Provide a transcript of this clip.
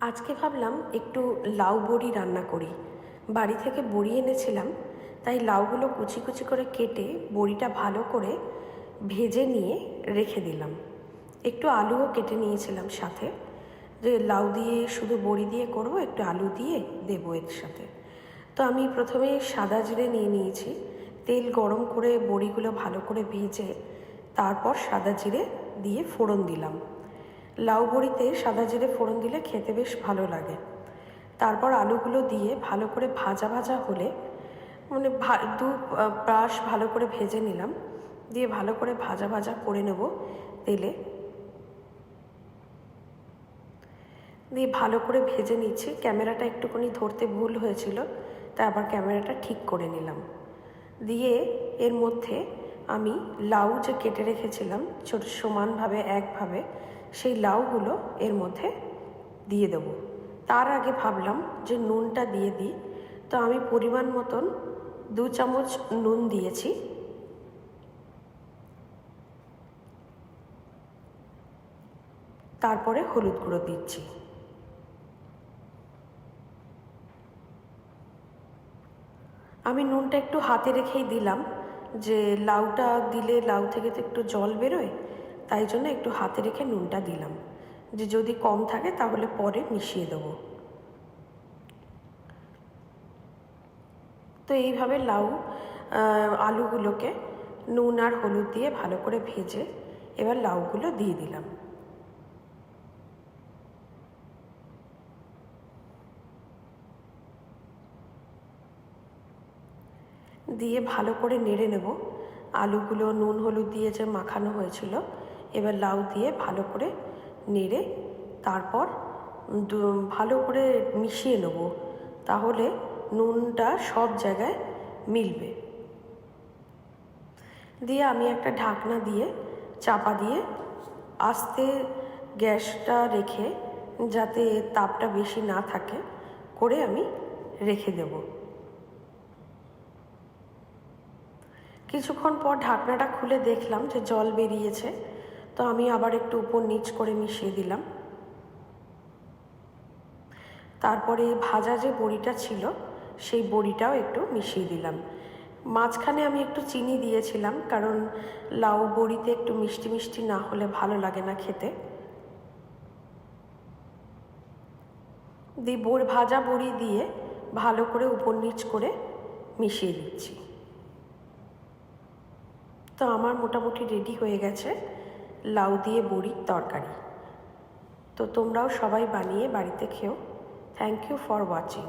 আজকে ভাবলাম একটু লাউ বড়ি রান্না করি। বাড়ি থেকে বড়ি এনেছিলাম, তাই লাউগুলো কুচি কুচি করে কেটে বড়িটা ভালো করে ভেজে নিয়ে রেখে দিলাম। একটু আলুও কেটে নিয়েছিলাম সাথে। যে লাউ দিয়ে শুধু বড়ি দিয়ে করব, একটু আলু দিয়ে দেবো এর সাথে। তো আমি প্রথমে সাদা জিরে নিয়ে নিয়েছি। তেল গরম করে বড়িগুলো ভালো করে ভেজে তারপর সাদা জিরে দিয়ে ফোড়ন দিলাম। লাউ বড়িতে সাদা জিরে ফোড়ন দিলে খেতে বেশ ভালো লাগে। তারপর আলুগুলো দিয়ে ভালো করে ভাজা ভাজা হলে মানে দু ব্রাশ ভালো করে ভেজে নিলাম। দিয়ে ভালো করে ভাজা ভাজা করে নেব তেলে। দিয়ে ভালো করে ভেজে নিচ্ছি। ক্যামেরাটা একটুখানি ধরতে ভুল হয়েছিল, তাই আবার ক্যামেরাটা ঠিক করে নিলাম। দিয়ে এর মধ্যে আমি লাউ যে কেটে রেখেছিলাম, ছোট সমানভাবে, একভাবে, সেই লাউগুলো এর মধ্যে দিয়ে দেবো। তার আগে ভাবলাম যে নুনটা দিয়ে দিই। তো আমি পরিমাণ মতন দু চামচ নুন দিয়েছি। তারপরে হলুদ গুঁড়ো দিচ্ছি। আমি নুনটা একটু হাতে রেখেই দিলাম। যে লাউটা দিলে লাউ থেকে তো একটু জল বেরোয়, তাই জন্য একটু হাতে রেখে নুনটা দিলাম। যে যদি কম থাকে তাহলে পরে মিশিয়ে দেবো। তো এইভাবে লাউ আলুগুলোকে নুন আর হলুদ দিয়ে ভালো করে ভেজে এবার লাউগুলো দিয়ে দিলাম। দিয়ে ভালো করে নেড়ে নেব। আলুগুলো নুন হলুদ দিয়ে যে মাখানো হয়েছিল, এবার লাউ দিয়ে ভালো করে নেড়ে তারপর ভালো করে মিশিয়ে নেব। তাহলে নুনটা সব জায়গায় মিলবে। দিয়ে আমি একটা ঢাকনা দিয়ে চাপা দিয়ে আস্তে গ্যাসটা রেখে যাতে তাপটা বেশি না থাকে, করে আমি রেখে দেবো। কিছুক্ষণ পর ঢাকনাটা খুলে দেখলাম যে জল বেরিয়েছে, তো আমি আবার একটু উপর নিচ করে মিশিয়ে দিলাম। তারপরে ভাজা যে বড়িটা ছিল, সেই বড়িটাও একটু মিশিয়ে দিলাম। মাঝখানে আমি একটু চিনি দিয়েছিলাম, কারণ লাউ বড়িতে একটু মিষ্টি মিষ্টি না হলে ভালো লাগে না খেতে। দিয়ে ভাজা বড়ি দিয়ে ভালো করে উপর নিচ করে মিশিয়ে দিচ্ছি। তো আমার মোটামুটি রেডি হয়ে গেছে। লাউ দিয়ে বড়ির তরকারি। তো তোমরাও সবাই বানিয়ে বাড়িতে খেও। Thank you for watching